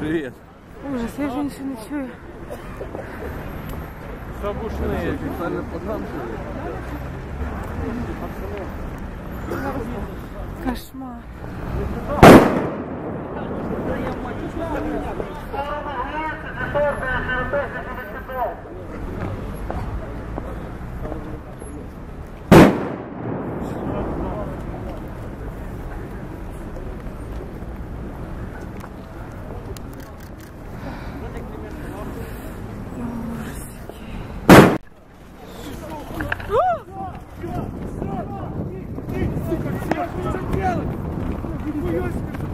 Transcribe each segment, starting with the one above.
Привет. Ужас, я же ничего не чую. Собушные. Официально подранжили. Кошмар. Сука, всех зацепило! Хуёсика!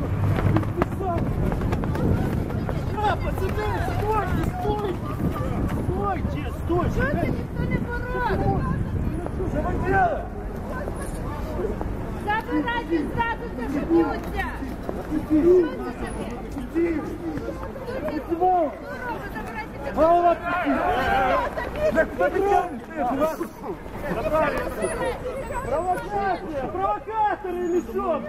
Забирайте зразу зашиб'ються! Голова Провокаторы! Провокаторы или что?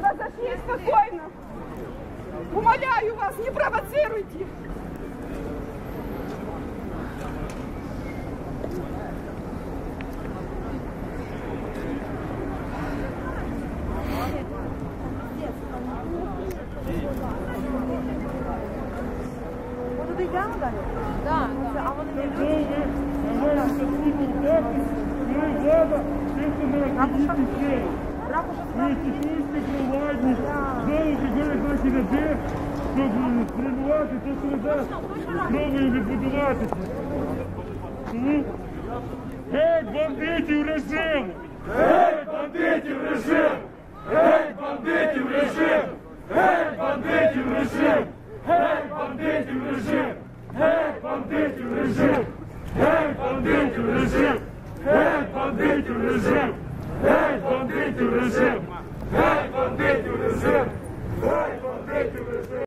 Разошлись спокойно. Умоляю вас, не провоцируйте. Львів'янка? Так. А вони не Ракуша Ракуша владність. Знову ж говорять наші людей, щоб спрямувати, то що дасть кровою відбудуватися. Тому геть бандитів режим! Геть бандитів режим! Геть бандитів режим! Геть бандитів режим! Геть бандитів режим! bandido Brasil! Ei, bandido Brasil! Ei, bandido Brasil! Ei, bandido Brasil! Ei, bandido Brasil! Ei,